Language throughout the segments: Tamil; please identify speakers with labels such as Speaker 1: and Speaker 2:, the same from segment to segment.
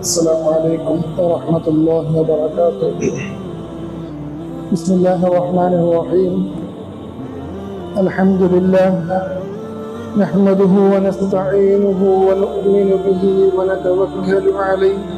Speaker 1: السلام عليكم ورحمة الله وبركاته. بسم الله الرحمن الرحيم. الحمد لله نحمده ونستعينه ونؤمن به ونتوكل عليه.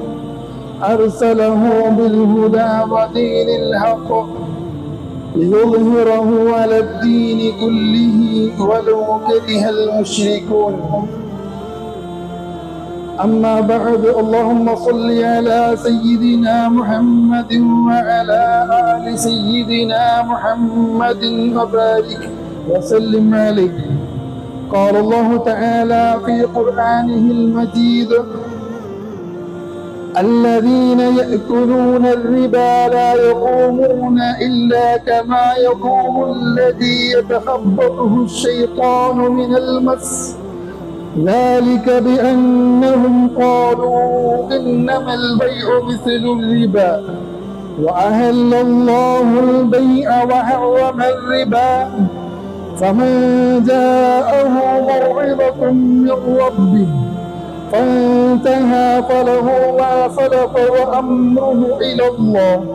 Speaker 1: أرسله بالهدى ودين الحق ليظهره على الدين كله ولو كره المشركون. أما بعد اللهم صل على سيدنا محمد وعلى آل سيدنا محمد وبارك وسلم عليه. قال الله تعالى في قرآنه المجيد الذين يأكلون الربا لا يقومون إلا كما يقوم الذي يتخبطه الشيطان من المس. ذلك بأنهم قالوا إنما البيع مثل الربا. وأهل الله البيع وحرم الربا. فمن جاءه موعظة من ربه. فانتهى فله ما سلف وأمره إلى الله.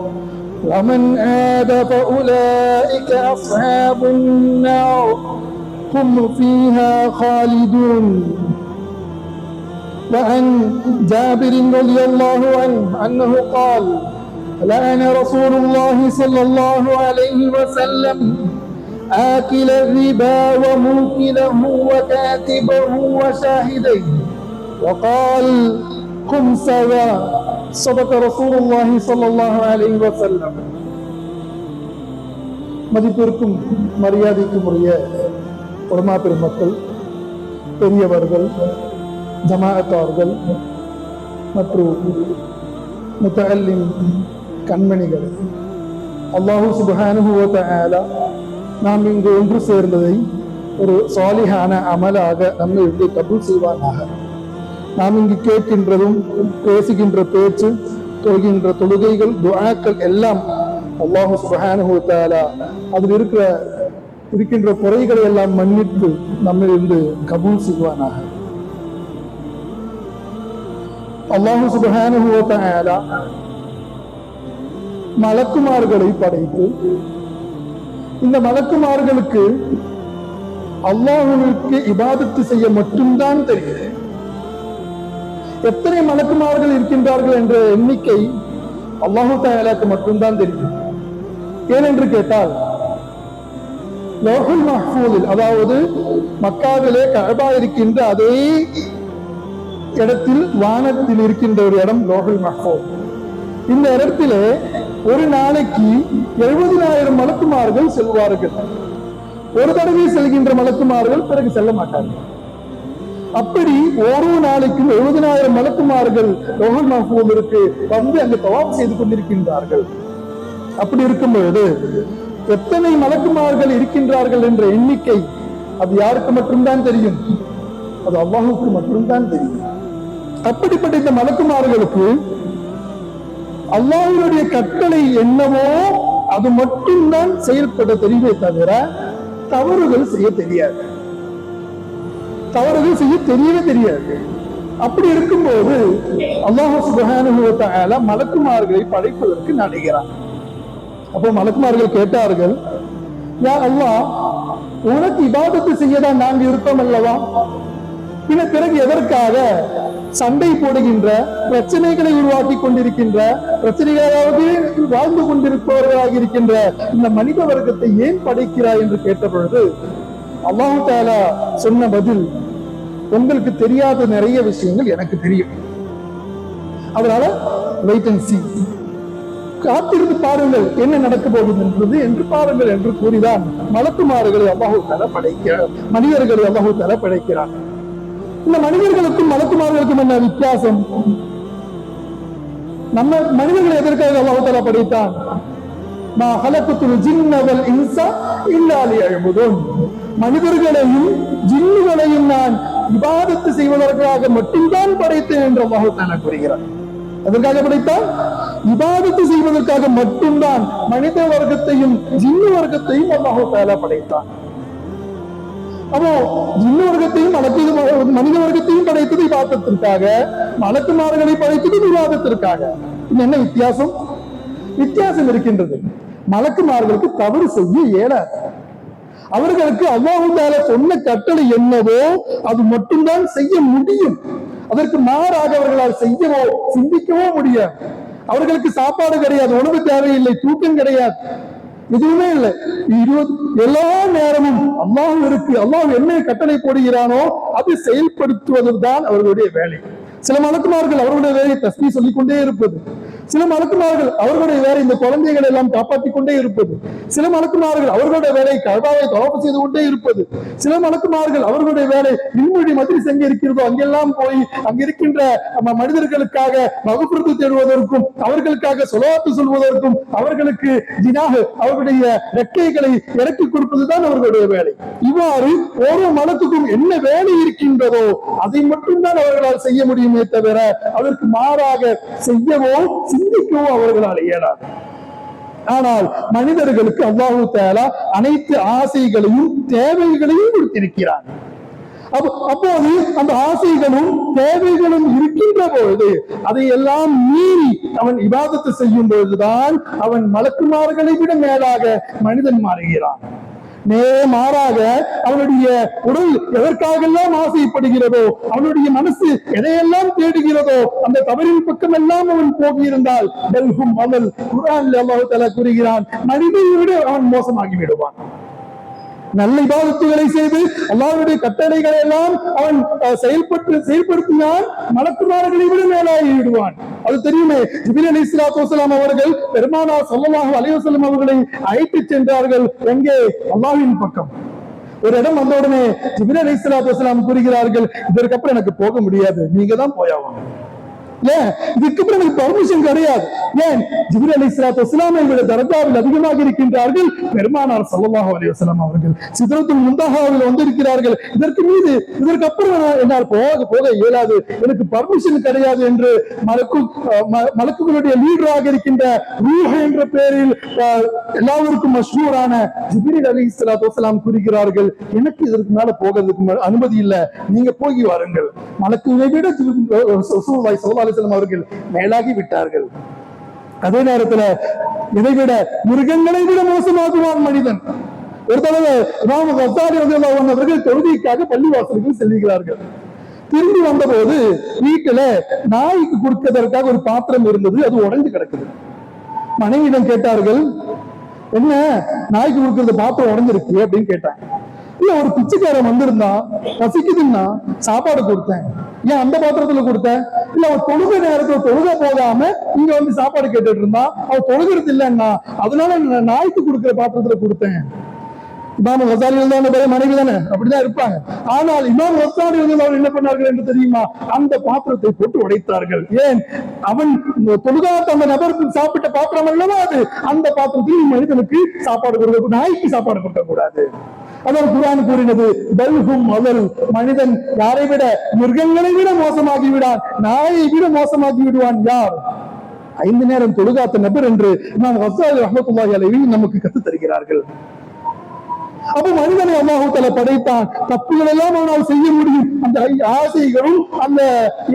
Speaker 1: ومن عاد فأولئك أصحاب النار. هم فيها خالدون. وعن جابر رضي الله عنه أنه قال لعن رسول الله صلى الله عليه وسلم آكل الربا وموكله وكاتبه وشاهديه وقال قم سوا صدق رسول الله صلى الله عليه وسلم மதிப்பிற்கும் மரியாதைக்கும் உரிய உலமா பெருமக்கள் பெரியவர்கள் ஜமாஅத்தார்கள் மற்றும் முத்தல்லிம் கண்மணிகள் அல்லாஹூ சுபஹானுவ நாம் இங்கு ஒன்று சேர்ந்ததை ஒரு சாலிஹான அமலாக நம்மை விட்டு கபூல் செய்வானாக நாம் இங்கு கேட்கின்றதும் பேசுகின்ற பேச்சு தொழுகின்ற தொழுகைகள் துவாக்கள் எல்லாம் அல்லாஹு சுபஹானுவ தாலா அதில் இருக்கிற இருக்கின்ற குறைகளை எல்லாம் மன்னித்து நம்மிலிருந்து கபூல் செய்வானாக. அல்லாஹு சுபஹானுவ மலக்குமார்களை படைத்து இந்த மலக்குமார்களுக்கு அல்லாஹுவிற்கு இபாதத்து செய்ய மட்டும்தான் தெரியும் எத்தனை மலக்குமார்கள் இருக்கின்றார்கள் என்ற எண்ணிக்கை அல்லாஹு தாலாக்கு மட்டும்தான் தெரியும். ஏனென்று கேட்டால் லோகல் மஹ்பூலில் அதாவது மக்காவிலே கழபா இருக்கின்ற அதே இடத்தில் வானத்தில் இருக்கின்ற ஒரு இடம் லோகல் மஹ்பூல் இந்த இடத்திலே ஒரு நாளைக்கு எழுபதினாயிரம் மலக்குமார்கள் செல்வார்கள். ஒரு தடவை செல்கின்ற மலக்குமார்கள் பிறகு செல்ல மாட்டார்கள். அப்படி ஒரு நாளைக்கும் எழுபதினாயிரம் மலக்குமார்கள் லோகல் மஹ்பூலிற்கு வந்து அங்கு தவாப் செய்து கொண்டிருக்கின்றார்கள். அப்படி இருக்கும் பொழுது எத்தனை மலக்குமார்கள் இருக்கின்றார்கள் என்ற எண்ணிக்கை அது யாருக்கு மட்டும்தான் தெரியும்? அது அல்லாஹுக்கு மட்டும்தான் தெரியும். அப்படிப்பட்ட இந்த மலக்குமார்களுக்கு அல்லாஹினுடைய கட்டளை என்னவோ அது மட்டும்தான் செயல்பட தெரியுமே தவிர தவறுகள் செய்ய தெரியாது. தவறுகள் செய்ய தெரியவே தெரியாது. அப்படி இருக்கும்போது அல்லாஹ் சுபகானுபவத்தால மலக்குமார்களை படைப்பதற்கு நடைகிறான். அப்போ மலக்குமார்கள் கேட்டார்கள் யா அல்லாஹ் உனக்கு இபாதத்து செய்யதான் நாங்க இருக்கோம் அல்லவா? பின்ன பிறகு எதற்காக சண்டை போடுகின்ற பிரச்சனைகளை உருவாக்கி கொண்டிருக்கின்ற பிரச்சனைகளாவது வாழ்ந்து கொண்டிருப்பவர்களாக இருக்கின்ற இந்த மனித வர்க்கத்தை ஏன் படைக்கிறாய்? என்று கேட்ட பொழுது அல்லாஹு தாலா சொன்ன பதில் உங்களுக்கு தெரியாத நிறைய விஷயங்கள் எனக்கு தெரியும். அதனால வெயிட் அண்ட் சி காத்திருந்து பாருங்கள் என்ன நடக்க போகுதுன்றது என்று பாருங்கள் என்று கூறிதான் மலக்குமாறுகளை அல்லாஹு தர படைக்கிறார். மனிதர்களை அல்லாஹு தர படைக்கிறார். இந்த மனிதர்களுக்கும் மலக்குமார்களுக்கும் என்ன வித்தியாசம்? நம்ம மனிதர்களை எதற்காக அல்லாஹு தர படைத்தான்? மா இன்சா மனிதர்களையும் ஜின்னுகளையும் நான் விவாதத்து செய்வதற்காக மட்டும்தான் படைத்தேன் என்று அல்லாஹு கூறுகிறார் அதற்காக படைத்தான்? விவாதத்து செய்வதற்காக மட்டும்தான் மனித வர்க்கத்தையும் ஜின்னு வர்க்கத்தையும் அல்லாஹு தஆலா படைத்தான். அப்போ ஜின்னு வர்க்கத்தையும் மலக்கு மனித வர்க்கத்தையும் படைத்தது விவாதத்திற்காக மலக்குமார்களை படைத்தது விவாதத்திற்காக இது என்ன வித்தியாசம்? வித்தியாசம் இருக்கின்றது. மலக்குமார்களுக்கு தவறு செய்ய இயலாது. அவர்களுக்கு அல்லாஹு சொன்ன கட்டளை என்னவோ அது மட்டும்தான் செய்ய முடியும். அதற்கு மாறாக அவர்களால் செய்யவோ சிந்திக்கவோ முடியாது. அவர்களுக்கு சாப்பாடு கிடையாது உணவு தேவையில்லை தூக்கம் கிடையாது. எதுவுமே இல்லை. இருபது எல்லா நேரமும் அல்லாஹ் இருக்கு. அல்லாஹ் என்ன கட்டளை போடுகிறானோ அது செயல்படுத்துவதுதான் அவர்களுடைய வேலை. சில மலக்குமார்கள் அவர்களுடைய வேலையை தஸ்மி சொல்லிக் கொண்டே இருப்பது. சில மலக்குமார்கள் அவர்களுடைய வேலை இந்த குழந்தைகளை எல்லாம் காப்பாற்றிக் கொண்டே இருப்பது. சில மலக்குமார்கள் அவர்களுடைய வேலை கல்வாவை தொடர்பு செய்து கொண்டே இருப்பது. சில மலக்குமார்கள் அவர்களுடைய வேலை இன்மொழி மதிரி எங்க இருக்கிறதோ அங்கெல்லாம் போய் அங்க இருக்கின்ற நம்ம மனிதர்களுக்காக வகுப்பிற்கு தேடுவதற்கும் அவர்களுக்காக சொலாத்து சொல்வதற்கும் அவர்களுக்கு தினாக அவர்களுடைய ரெக்கைகளை இறக்கி கொடுப்பதுதான் அவர்களுடைய வேலை. இவ்வாறு ஓரோ மனத்துக்கும் என்ன வேலை இருக்கின்றதோ அதை மட்டும்தான் அவர்களால் செய்ய முடியுமே தவிர அதற்கு மாறாக செய்யவோ சிந்திக்கவோ அவர்களால் இயலாது. ஆனால் மனிதர்களுக்கு அல்லாஹு தேலா அனைத்து ஆசைகளையும் தேவைகளையும் கொடுத்திருக்கிறார் அப்போ அப்போது அந்த ஆசைகளும் தேவைகளும் இருக்கின்ற பொழுது அதையெல்லாம் மீறி அவன் இபாதத்தை செய்யும் பொழுதுதான் அவன் மலக்குமார்களை விட மேலாக மனிதன் மாறுகிறான். நே மாறாக அவனுடைய உடல் எதற்காகெல்லாம் ஆசைப்படுகிறதோ அவனுடைய மனசு எதையெல்லாம் தேடுகிறதோ அந்த தவறின் பக்கம் எல்லாம் அவன் போகியிருந்தால் பெல்கும் அவள் குரான் அல்லாஹு கூறுகிறான் மனிதனை விட அவன் மோசமாகி விடுவான். நல்ல இபாதத்துகளை செய்து அல்லாவுடைய கட்டளைகளை எல்லாம் அவன் செயல்பட்டு செயல்படுத்தினால் மலக்குமாரர்களை விட மேலாகி விடுவான். அது தெரியுமே ஜிபில் அலி இஸ்லாத்து வசலாம் அவர்கள் பெருமானா சொல்லமாக அலைஹி அவர்களை அழைத்து சென்றார்கள். எங்கே? அல்லாவின் பக்கம். ஒரு இடம் வந்த உடனே ஜிபில் அலி இஸ்லாத்து வசலாம் கூறுகிறார்கள் இதற்கப்புறம் எனக்கு போக முடியாது. நீங்க தான் போயாவாங்க ஏன்? இதுக்கப்புறம் எனக்கு பர்மிஷன் கிடையாது. ஏன்? ஜிபிர் அலி இஸ்லாத்து வஸ்லாமை விட தரஜாவில் அதிகமாக இருக்கின்றார்கள். பெருமானார் சல்லாஹ் அலி வஸல்லம் அவர்கள் சிதறத்துல் முந்தஹாவில் வந்திருக்கிறார்கள். இதற்கு மீது இதற்கு அப்புறம் என்னால் போக போக இயலாது. எனக்கு பர்மிஷன் கிடையாது என்று மலக்கு மலக்குகளுடைய லீடராக இருக்கின்ற ரூஹ என்ற பெயரில் எல்லாருக்கும் மஷ்ஹூரான ஜிபிரில் அலி இஸ்லாத்து வஸ்லாம் கூறுகிறார்கள். எனக்கு இதற்கு மேல போகிறதுக்கு அனுமதி இல்லை. நீங்க போகி வாருங்கள். மலக்குகளை விட ரசூலுல்லாஹி அவர்கள் மேலாகி விட்டார்கள். அதே நேரத்துல இதை விட மிருகங்களை விட மோசமாகுவான் மனிதன். ஒரு தடவை ராம கத்தாரி அவர்கள் தொழுகைக்காக பள்ளிவாசலுக்கு செல்கிறார்கள். திரும்பி வந்தபோது வீட்டுல நாய்க்கு கொடுப்பதற்காக ஒரு பாத்திரம் இருந்தது அது உடைந்து கிடக்குது. மனைவியிடம் கேட்டார்கள் என்ன நாய்க்கு கொடுக்கறது பாத்திரம் உடஞ்சிருக்கு? அப்படின்னு கேட்டாங்க. இல்ல ஒரு பிச்சைக்காரன் வந்திருந்தான் பசிக்குதுன்னா சாப்பாடு கொடுத்தேன். ஏன் அந்த பாத்திரத்துல கொடுத்தேன் இல்ல அவன் தொழுக நேரத்துல தொழுக போகாம இங்க வந்து சாப்பாடு கேட்டுட்டு இருந்தான். அவன் தொழுகிறது இல்லைன்னா அதனால நான் நாய்க்கு கொடுக்குற பாத்திரத்துல கொடுத்தேன். இமாம் ஹசாரி இருந்தாங்க பெரிய மனைவி தானே? அப்படிதான் இருப்பாங்க. ஆனால் இமாம் ஹசாரி வந்து அவர் என்ன பண்ணார்கள் என்று தெரியுமா? அந்த பாத்திரத்தை போட்டு உடைத்தார்கள். ஏன்? அவன் தொழுகாத்த அந்த நபருக்கு சாப்பிட்ட பாத்திரம் அல்லவா அது? அந்த பாத்திரத்தில் மனிதனுக்கு சாப்பாடு கொடுக்க நாய்க்கு சாப்பாடு கொடுக்க கூடாது அதான் குரான் கூறினது பல்கும் அவர் மனிதன் யாரை விட மிருகங்களை விட மோசமாகி விடான் நாயை விட மோசமாகி விடுவான் யார்? ஐந்து நேரம் தொழுகாத்த நபர் என்று நாம் ஹசாரி ரஹமத்துல்லாஹி அலைவி நமக்கு கத்து தருகிறார்கள் அப்ப மனிதனை அல்லாஹு படைத்தான். தப்புகள் எல்லாம் அவனால் செய்ய முடியும். அந்த ஆசைகளும் அந்த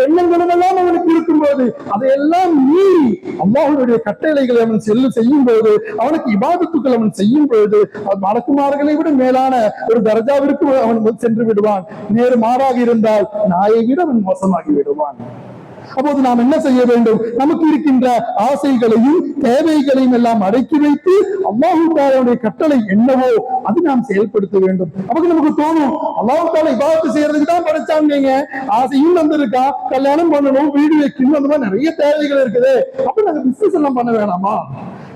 Speaker 1: எண்ணங்களும் எல்லாம் அவனுக்கு இருக்கும்போது அதையெல்லாம் மீறி அல்லாஹுடைய கட்டளைகளை அவன் செல்லு செய்யும் போது அவனுக்கு இபாதத்துக்கள் அவன் செய்யும் பொழுது அவன் மலக்குமார்களை விட மேலான ஒரு தரஜாவிற்கு அவன் சென்று விடுவான். நேரு மாறாக இருந்தால் நாயை விட அவன் மோசமாகி விடுவான். அப்போது நாம் என்ன செய்ய வேண்டும்? நமக்கு இருக்கின்ற ஆசைகளையும் தேவைகளையும் எல்லாம் அடக்கி வைத்து அல்லாஹு தாலாவுடைய கட்டளை என்னவோ அது நாம் செயல்படுத்த வேண்டும். அப்ப நமக்கு தோணும் அல்லாஹு தாலா செய்யறதுக்கு தான் படைச்சாங்க ஆசையும் வந்திருக்கா கல்யாணம் பண்ணணும் வீடு வைக்கணும் அந்த மாதிரி நிறைய தேவைகள் இருக்குது. அப்ப நாங்க பிசினஸ் எல்லாம் பண்ண வேணாமா?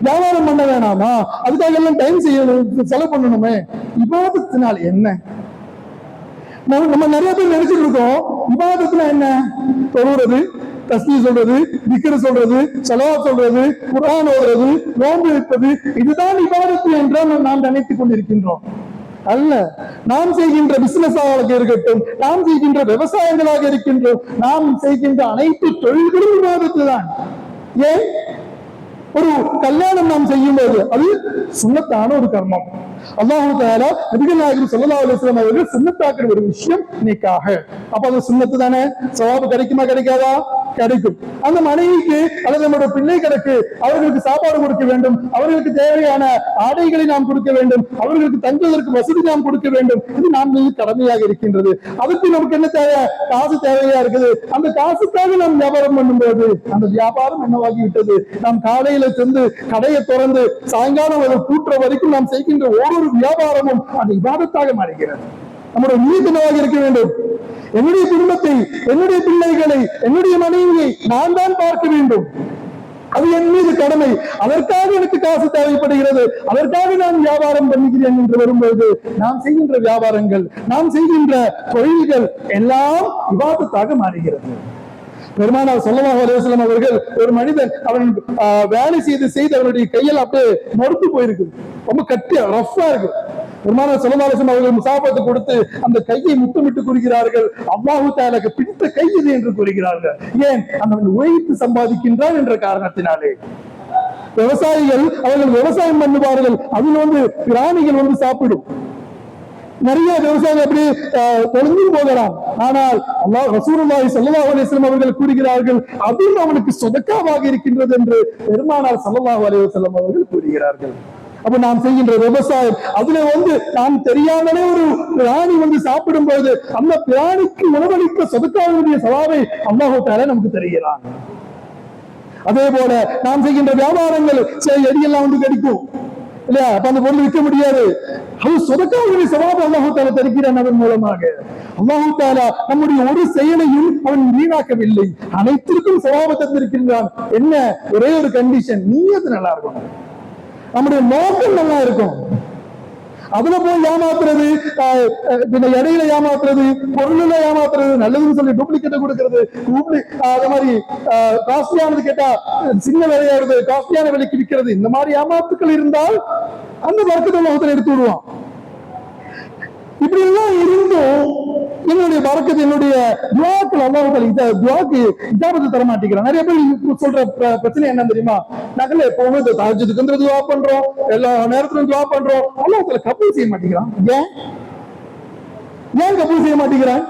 Speaker 1: வியாபாரம் பண்ண வேணாமா? அதுக்காக எல்லாம் டைம் செய்யணும் செலவு பண்ணணுமே? விவாதத்தினால் என்ன? நம்ம நம்ம நிறைய பேர் நினைச்சிட்டு இருக்கோம் விவாதத்துல என்ன? தொழுறது தஸ்மி சொல்றது திக்ரு சொல்றது செலவா சொல்றது குரான் ஓடுறது நோன்பு வைப்பது இதுதான் விவாதத்து என்றால் நாம் நினைத்துக் கொண்டிருக்கின்றோம். அல்ல நாம் செய்கின்ற பிசினஸ் ஆக இருக்கட்டும் நாம் செய்கின்ற விவசாயங்களாக இருக்கின்றோம் நாம் செய்கின்ற அனைத்து தொழில்களும் விவாதத்து தான் ஏன்? ஒரு கல்யாணம் நாம் செய்யும் போது அது சுண்ணத்தான ஒரு கர்மம் அல்லாஹு தாலா நபிகள் நாயகம் ஸல்லல்லாஹு ஒரு விஷயம் நீக்காக அப்ப அது சுண்ணத்து தானே சவாபு கிடைக்கும் அந்த மனைவிக்கு அல்லது நம்முடைய பிள்ளைகளுக்கு அவர்களுக்கு சாப்பாடு கொடுக்க வேண்டும். அவர்களுக்கு தேவையான ஆடைகளை நாம் கொடுக்க வேண்டும். அவர்களுக்கு தங்குவதற்கு வசதி நாம் கொடுக்க வேண்டும். இது நாம் மீது கடமையாக இருக்கின்றது. அதுக்கு நமக்கு என்ன தேவை? காசு தேவையா இருக்குது? அந்த காசுக்காக நாம் வியாபாரம் பண்ணும்போது அந்த வியாபாரம் என்னவாகி விட்டது நாம் காலையில சென்று கடையை திறந்து சாயங்காலம் ஒரு கூட்டுற வரைக்கும் நாம் செய்கின்ற ஒவ்வொரு வியாபாரமும் அது விவாதத்தாக மாறுகிறது. நம்முடைய நீதினமாக இருக்க வேண்டும். என்னுடைய குடும்பத்தை என்னுடைய பிள்ளைகளை என்னுடைய மனைவியை நான் தான் பார்க்க வேண்டும். அது என் மீது கடமை. அதற்காக எனக்கு காசு தேவைப்படுகிறது. அதற்காக நான் வியாபாரம் பண்ணுகிறேன் என்று வரும்போது நாம் செய்கின்ற வியாபாரங்கள் நாம் செய்கின்ற தொழில்கள் எல்லாம் விவாதத்தாக மாறுகிறது. பெருமானார் சொல்லமாக அலுவலம் அவர்கள் ஒரு மனிதன் அவன் வேலை செய்து செய்து அவனுடைய கையில் அப்படியே மறுத்து போயிருக்கு ரொம்ப கட்டியா ரஃபா இருக்கு. பெருமான சொல்லமாலசம் அவர்கள் முசாபத்து கொடுத்து அந்த கையை முத்தமிட்டு கூறுகிறார்கள். அம்மாவு தாலுக்கு பிடித்த கை இது என்று கூறுகிறார்கள். ஏன்? அந்த உழைத்து சம்பாதிக்கின்றான் என்ற காரணத்தினாலே. விவசாயிகள் அவர்கள் விவசாயம் பண்ணுவார்கள். அதில் வந்து பிராணிகள் வந்து சாப்பிடும். நிறைய விவசாயிகள் அப்படி அஹ், தொலைந்து போகலாம். ஆனால் அல்லாஹ் ரசூலுல்லாஹி ஸல்லல்லாஹு அலைஹி வஸல்லம் அவர்கள் கூறுகிறார்கள் அதுவும் அவனுக்கு சொதக்காவாக இருக்கின்றது என்று பெருமானார் ஸல்லல்லாஹு அலைஹி வஸல்லம் அவர்கள் கூறுகிறார்கள். அப்ப நாம் செய்கின்ற விவசாயம். அதுல வந்து நாம் தெரியாமலே ஒரு பிராணி வந்து சாப்பிடும் போது அந்த பிராணிக்கு உணவளிக்க சொதக்காவுடைய சவாவை அல்லாஹு நமக்கு தெரிகிறான். அதே போல நாம் செய்கின்ற வியாபாரங்கள் சில எடியெல்லாம் வந்து கிடைக்கும். இல்லையா? அப்ப அந்த பொருள் விற்க முடியாது. அது சொதக்காவுடைய சவாபம் அல்லாஹு தாலா தருகிறான் அதன் மூலமாக. அல்லாஹு தாலா நம்முடைய ஒரு செயலையும் அவன் வீணாக்கவில்லை. அனைத்திற்கும் சவாபம் தந்திருக்கின்றான். என்ன? ஒரே ஒரு கண்டிஷன் நீயது நல்லா இருக்கணும். நம்முடைய நோக்கம் நல்லா இருக்கும். அதுல போய் ஏமாத்துறது ஆஹ், பின்ன இடையில ஏமாத்துறது பொருள்ல ஏமாத்துறது நல்லதுன்னு சொல்லி டூப்ளிகேட்டை கொடுக்கறது டூப்ளி அது மாதிரி காஸ்ட்லியானது கேட்டா சின்ன விலையாடுது காஸ்ட்லியான விலைக்கு விற்கிறது இந்த மாதிரி ஏமாத்துக்கள் இருந்தால் அந்த வர்க்கத்தை முகத்தில் எடுத்து விடுவான். இப்படி எல்லாம் இருந்தும் என்னுடைய பறக்கத்து என்னுடைய துவாக்கள் அல்லாஹ் இந்த துவாக்கு இஜாபத்து தர மாட்டேங்கிறான். நிறைய பேர் சொல்ற பிரச்சனை என்ன தெரியுமா? நகல எப்பவுமே இந்த தாஜத்துக்கு துவா பண்றோம் எல்லா நேரத்திலும் துவா பண்றோம். அல்லாஹ் கப்பல் செய்ய மாட்டேங்கிறான். ஏன்? ஏன் கப்பல் செய்ய மாட்டேங்கிறான்?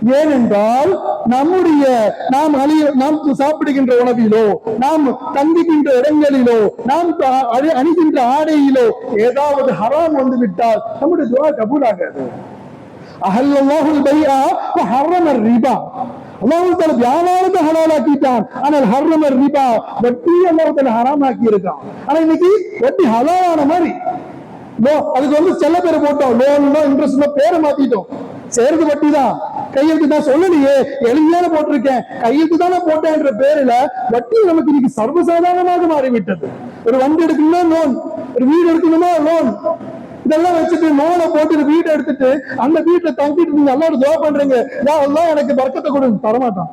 Speaker 1: ஏனென்றால் நம்முடைய நாம் அழிய நாம் சாப்பிடுகின்ற உணவிலோ நாம் தங்குகின்ற இடங்களிலோ நாம் த- அணிகின்ற ஆடையிலோ ஏதாவது ஹராம் வந்து விட்டால் நம்முடைய துவா கபூல் ஆகாது அஹல்லல்லாஹுல் பைஆ வ ரிபா. அல்லாஹு தஆலா வியாபாரத்தை ஹலாலாக்கிட்டான். ஆனால் ஹர்ரம ரிபா வட்டி அல்லாஹ் தஆலா ஹராமாக்கி இருக்கான் ஆனா இன்னைக்கு வட்டி ஹலாலான மாதிரி. அதுக்கு வந்து செல்ல பேர் போட்டோம். லோன் இன்ட்ரெஸ்ட் பேரை மாத்திட்டோம். சேர்ந்து வட்டி தான். கையெழுத்து தான் சொல்லலையே எளிமையான போட்டிருக்கேன். கையெழுத்து தானே போட்டேன்ற பேரில வட்டி நமக்கு இன்னைக்கு சர்வசாதாரணமாக மாறிவிட்டது. ஒரு வண்டி எடுக்கணுமா லோன் ஒரு வீடு எடுக்கணும்னா லோன் இதெல்லாம் வச்சுட்டு லோனை போட்டு வீட்டை எடுத்துட்டு அந்த வீட்டுல தங்கிட்டு நீங்க எல்லாரும் துவா பண்றீங்க. எல்லாம் எனக்கு பறக்கத்தை கொடுங்க தரமாட்டான்.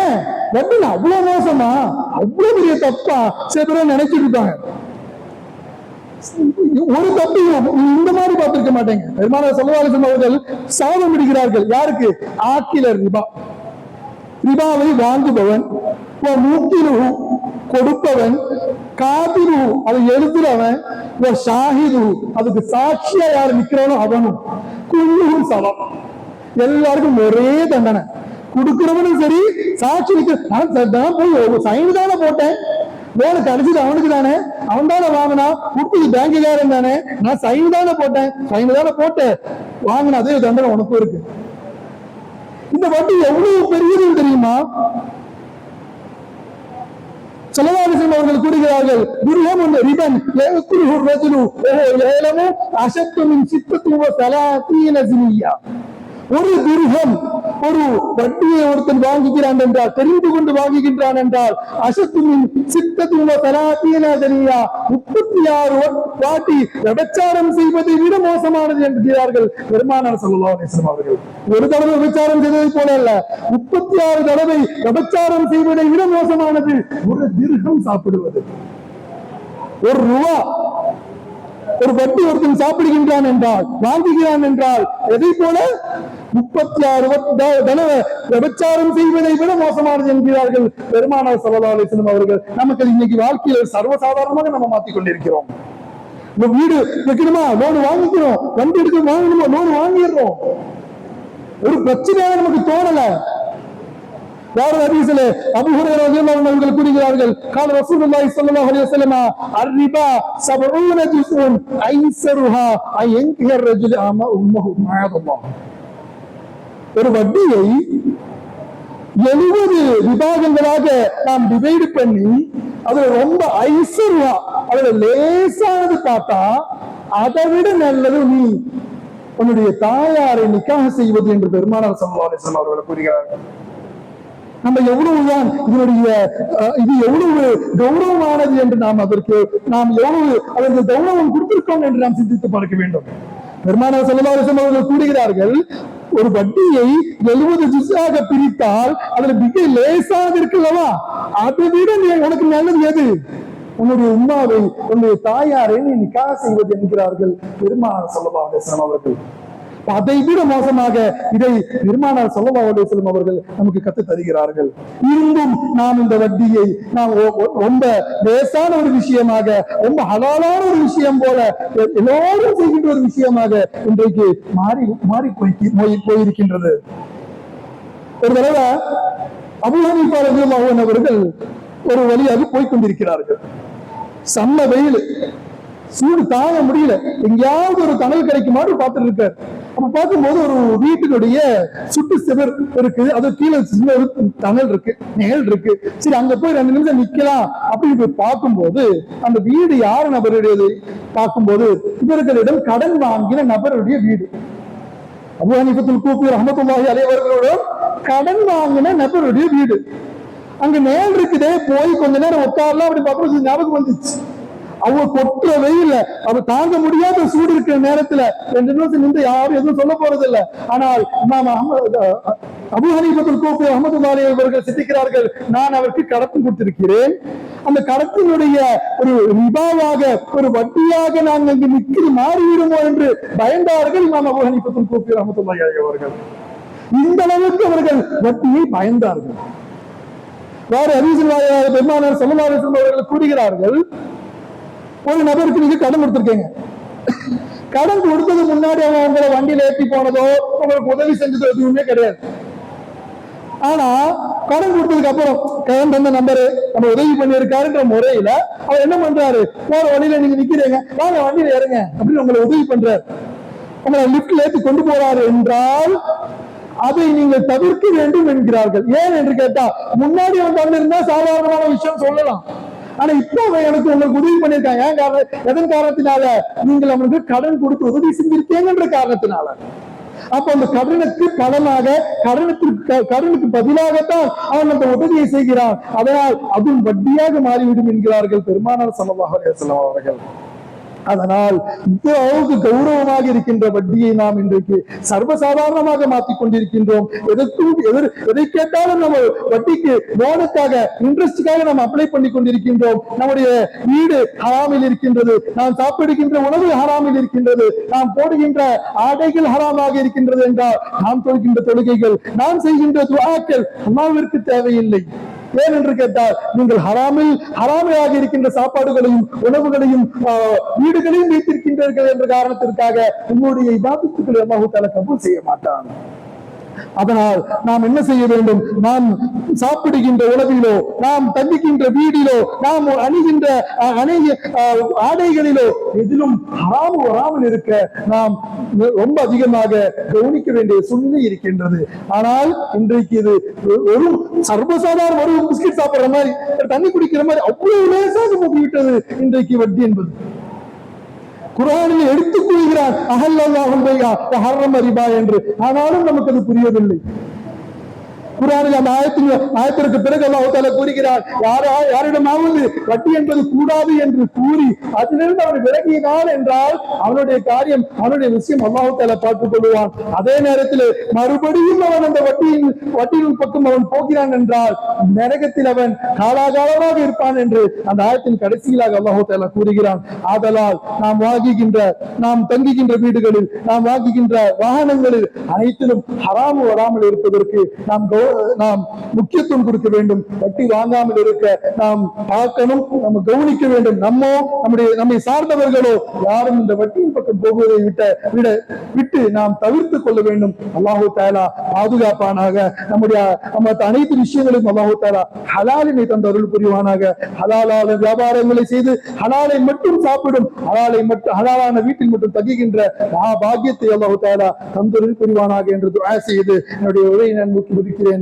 Speaker 1: ஏன்? வட்டில அவ்வளவு மோசமா? அவ்வளவு பெரிய தப்பா? சில பேர் நினைச்சிட்டு இருக்காங்க ஒரு தப்பையும் இந்த மாதிரி பார்த்திருக்க மாட்டேங்க. பெருமான செல்வாலிசம் அவர்கள் சாபம் விடுகிறார்கள். யாருக்கு? ஆக்கில ரிபா. ரிபாவை வாங்குபவன் மூத்திரு கொடுப்பவன் காதிரு அதை எழுதுறவன் ஷாஹிது அதுக்கு சாட்சியா யார் நிக்கிறானோ அவனும். குள்ளும் சவம் எல்லாருக்கும் ஒரே தண்டனை. கொடுக்கிறவனும் சரி சாட்சி நிக்க போய் சைன் தானே போட்டேன். வேலை கிடைச்சது அவனுக்கு தானே. அவன் தானே வாங்கினா? கொடுத்தது பேங்குக்காரன் தானே. நான் சைன் தானே போட்டேன். சைன் தானே போட்டேன். வாங்கினா அதே தண்டனை உனக்கு இருக்கு. இந்த வட்டி எவ்வளவு பெரியது தெரியுமா? செலவாதிசம் அவர்கள் கூறுகிறார்கள் துர்கம் ரிபன் ஏகுரு ரஜுலு ஏலமும் அசத்தும் சித்தத்துவ சலாத்தீன ஒரு துர்கம் ஒரு வட்டியை ஒருத்தன் வாங்குகிறான் என்றால் தெரிந்து கொண்டு வாங்குகின்றான் என்றால் அசத்துமின் சித்தத்துவ தராத்தீனா முப்பத்தி ஆறு வாட்டி விபச்சாரம் செய்வதை விட மோசமானது என்கிறார்கள் பெருமானார் சல்லல்லாஹு அவர்கள். ஒரு தடவை விபச்சாரம் செய்ததை போல அல்ல முப்பத்தி ஆறு தடவை விபச்சாரம் செய்வதை விட மோசமானது ஒரு திருகம் சாப்பிடுவது. ஒரு ரூபா ஒரு வட்டி ஒருத்தன் சாப்பிடுகின்றான் என்றால் வாங்குகிறான் என்றால் எதை போல? முப்பத்தி ஆறு விபச்சாரம் செய்வதை விட மோசமானது என்கிறார்கள் பெருமானார் சல்லா அலிஸ்லம் அவர்கள். நமக்கு இன்னைக்கு வாழ்க்கையில் சர்வசாதாரணமாக நம்ம மாத்திக் கொண்டிருக்கிறோம். இந்த வீடு வைக்கணுமா? லோன் வாங்கிக்கிறோம். வண்டி எடுக்க வாங்கணுமா? லோன் வாங்கிடுறோம். ஒரு பிரச்சனையாக நமக்கு தோணலை. வேறு ஹதீஸிலே அபுஹுரே ரலியல்லாஹு அவர்கள் கூறுகிறார்கள் கால் ரசூலுல்லாஹி ஸல்லல்லாஹு அலைஹி வஸல்லம் அர்ரிபா சபூன ஜுஸுன் ஐசருஹா ஐ ரஜுல் ஆமா உம்மஹு மஅல்லாஹ் ஒரு வட்டியை எழுபது விபாகங்களாக நாம் டிவைடு பண்ணி அதுல ரொம்ப ஐஸ்வர்யா அதுல லேசானது பார்த்தா அதை விட நல்லது நீ உன்னுடைய தாயாரை நிக்காக செய்வது என்று பெருமானார் சம்பவம் அவர்களை கூறுகிறார்கள். நம்ம எவ்வளவுதான் இதனுடைய அஹ், இது எவ்வளவு கௌரவமானது என்று நாம் அதற்கு நாம் எவ்வளவு அதற்கு கௌரவம் கொடுத்திருக்கோம் என்று நாம் சிந்தித்து பார்க்க வேண்டும். பெருமான செல்லவாரசம் அவர்கள் கூறுகிறார்கள் ஒரு வட்டியை எழுபது ஜிஸாக பிரித்தால் அதுல மிக லேசாக இருக்குல்லவா? அதை விட நீ உனக்கு நல்லது எது? உன்னுடைய உம்மாவை உன்னுடைய தாயாரை நீ நிக்கா செய்வது என்கிறார்கள் பெருமான செல்லவாரசம் அவர்கள். அதை விட மோசமாக இதை நிர்மாணர் ஸல்லல்லாஹு அலைஹி அவர்கள் நமக்கு கத்து தருகிறார்கள். இருந்தும் நாம் இந்த வட்டியை நாம் ரொம்ப லேசான ஒரு விஷயமாக ரொம்ப ஹலாலான ஒரு விஷயம் போல எல்லோரும் செய்கின்ற ஒரு விஷயமாக இன்றைக்கு மாறி மாறி போய் போய்- போயிருக்கின்றது. ஒரு தடவை அபூ அவர்கள் ஒரு வழியாக போய் கொண்டிருக்கிறார்கள் செம்ம வெயில் சூடு தாங்க முடியல. எங்கேயாவது ஒரு தணல் கிடைக்குமாறு பார்த்துட்டு இருக்காரு. அப்ப பார்க்கும்போது ஒரு வீட்டினுடைய சுட்டு செவர் இருக்கு. அது கீழே சின்ன ஒரு தணல் இருக்கு நிழல் இருக்கு. சரி அங்க போய் ரெண்டு நிமிஷம் நிக்கலாம் அப்படின்னு போய் பார்க்கும்போது அந்த வீடு யார் நபருடையது பார்க்கும்போது இவர்களிடம் கடன் வாங்கின நபருடைய வீடு. அபு ஹனீஃபத்துல் கூப்பி ரஹமத்துல்லாஹி அலைவர்களோடும் கடன் வாங்கின நபருடைய வீடு. அங்க நேல் இருக்குதே போய் கொஞ்ச நேரம் உட்காரலாம் அப்படி பார்க்கும்போது ஞாபகம் வந்துச்சு. அவங்க கொட்டுற வெயில அவ தாங்க முடியாத சூடு இருக்கிற நேரத்துல ரெண்டு நிமிஷம் நின்று யாரும் எதுவும் சொல்ல போறது இல்ல. ஆனால் இமாம் அஹமது அபு ஹனீஃபத்துல் அகமது மாலி அவர்கள் சித்திக்கிறார்கள் நான் அவருக்கு கடத்து கொடுத்திருக்கிறேன். அந்த கடத்தினுடைய ஒரு ரிபாவாக ஒரு வட்டியாக நாங்கள் இங்கு நிக்கிறி மாறிவிடுமோ என்று பயந்தார்கள் இமாம் அபு ஹனீபத்துல் கூப்பி அகமது மாலி அவர்கள். இந்த அளவுக்கு அவர்கள் வட்டியை பயந்தார்கள். வேற ஹதீஸில் வாயிலாக பெருமானார் ஸல்லல்லாஹு அலைஹி அவர்கள் கூறுகிறார்கள் ஒரு நபருக்கு நீங்க கடன் கொடுத்துருக்கீங்க. கடன் கொடுத்தது முன்னாடி அவன் உங்களை வண்டியில ஏற்றி போனதோ உங்களுக்கு உதவி செஞ்சதோ எதுவுமே கிடையாது. ஆனா கடன் கொடுத்ததுக்கு அப்புறம் கடன் தந்த நம்பரு நம்ம உதவி பண்ணியிருக்காருன்ற முறையில அவர் என்ன பண்றாரு? போற வழியில நீங்க நிக்கிறீங்க. வாங்க வண்டியில இறங்க அப்படின்னு உங்களை உதவி பண்றாரு. உங்களை லிப்ட்ல ஏத்தி கொண்டு போறாரு என்றால் அதை நீங்கள் தவிர்க்க வேண்டும் என்கிறார்கள். ஏன் என்று கேட்டா முன்னாடி அவன் தந்திருந்தா சாதாரணமான விஷயம் சொல்லலாம். ஆனா இப்போ எனக்கு உங்களுக்கு உதவி பண்ணியிருக்காங்க. ஏன் எதன் காரணத்தினால? நீங்கள் அவனுக்கு கடன் கொடுத்து உதவி செஞ்சிருக்கீங்கன்ற காரணத்தினால. அப்ப அந்த கடனுக்கு கடனாக கடனுக்கு கடனுக்கு பதிலாகத்தான் அவன் அந்த உதவியை செய்கிறான். அதனால் அதுவும் வட்டியாக மாறிவிடும் என்கிறார்கள் பெருமானார் சமமாக அவர்கள். அதனால் அளவுக்கு கௌரவமாக இருக்கின்ற வட்டியை நாம் இன்றைக்கு சர்வசாதாரணமாக மாற்றிக் கொண்டிருக்கின்றோம். எதற்கும் எதிர் எதை கேட்டாலும் நம்ம வட்டிக்கு லோனுக்காக இன்ட்ரெஸ்டுக்காக நாம் அப்ளை பண்ணி கொண்டிருக்கின்றோம். நம்முடைய வீடு ஹராமில் இருக்கின்றது. நாம் சாப்பிடுகின்ற உணவு ஹராமில் இருக்கின்றது. நாம் போடுகின்ற ஆடைகள் ஹராமாக இருக்கின்றது என்றால் நாம் தொழுகின்ற தொழுகைகள் நாம் செய்கின்ற துவாக்கள் அம்மாவிற்கு தேவையில்லை. ஏன் என்று கேட்டால் நீங்கள் ஹராமில் ஹராமையாக இருக்கின்ற சாப்பாடுகளையும் உணவுகளையும் ஆஹ், வீடுகளையும் வைத்திருக்கின்றீர்கள் என்ற காரணத்திற்காக உங்களுடைய இபாதத்துக்களை அல்லாஹு தஆலா கபூல் செய்ய மாட்டான். அதனால் நாம் என்ன செய்ய வேண்டும்? நாம் சாப்பிடுகின்ற உணவிலோ நாம் தங்கிக்கின்ற வீடிலோ நாம் அணுகின்ற ஆடைகளிலோ எதிலும் ஹராம் வராமல் இருக்க நாம் ரொம்ப அதிகமாக கவனிக்க வேண்டிய சூழ்நிலை இருக்கின்றது. ஆனால் இன்றைக்கு இது ஒரு சர்வசாதாரண ஒரு பிஸ்கட் சாப்பிடுற மாதிரி தண்ணி குடிக்கிற மாதிரி அவ்வளவு லேசாக போய்விட்டது இன்றைக்கு வட்டி என்பது. குரானில் எடுத்துக் கொள்கிறான் அகல்லாஹுல் என்று. ஆனாலும் நமக்கு அது புரியவில்லை. குரானில் அந்த ஆயத்தின் ஆயத்திற்கு பிறகு அல்லாஹ் தாலா கூறுகிறார் யாரா யாரிடமாவது வட்டி என்பது கூடாது என்று கூறி அதிலிருந்து அவன் விலகினான் என்றால் அவனுடைய காரியம் அவனுடைய விஷயம் அல்லாஹு தாலா பார்த்துக் கொள்வான். அதே நேரத்தில் மறுபடியும் அவன் அந்த வட்டியின் வட்டியின் பக்கம் அவன் போகிறான் என்றால் நரகத்தில் அவன் காலாகாலமாக இருப்பான் என்று அந்த ஆயத்தின் கடைசியிலாக அல்லாஹு தாலா கூறுகிறான். ஆதலால் நாம் வாங்குகின்ற நாம் தங்குகின்ற வீடுகளில் நாம் வாங்குகின்ற வாகனங்களில் அனைத்திலும் ஹராமு வராமல் இருப்பதற்கு நாம் கௌரவ நாம் முக்கியத்துவம் கொடுக்க வேண்டும். வட்டி வாங்காமல் இருக்க நாம் பார்க்கணும் நம்ம கவனிக்க வேண்டும். நம்மோ நம்முடைய நம்மை சார்ந்தவர்களோ யாரும் இந்த வட்டியின் பக்கம் போகுவதை விட்ட விட விட்டு நாம் தவிர்த்து கொள்ள வேண்டும். அல்லாஹு தாலா பாதுகாப்பானாக நம்முடைய நம்ம அனைத்து விஷயங்களையும் அல்லாஹு தாலா ஹலாலினை தந்த அருள் புரிவானாக. ஹலாலான வியாபாரங்களை செய்து ஹலாலை மட்டும் சாப்பிடும் ஹலாலை மட்டும் ஹலாலான வீட்டில் மட்டும் தகுகின்ற மகா பாக்கியத்தை அல்லாஹு தாலா தந்தருள் புரிவானாக என்று துஆ செய்து என்னுடைய உரையை நான் முக்கி முடிக்கிறேன்.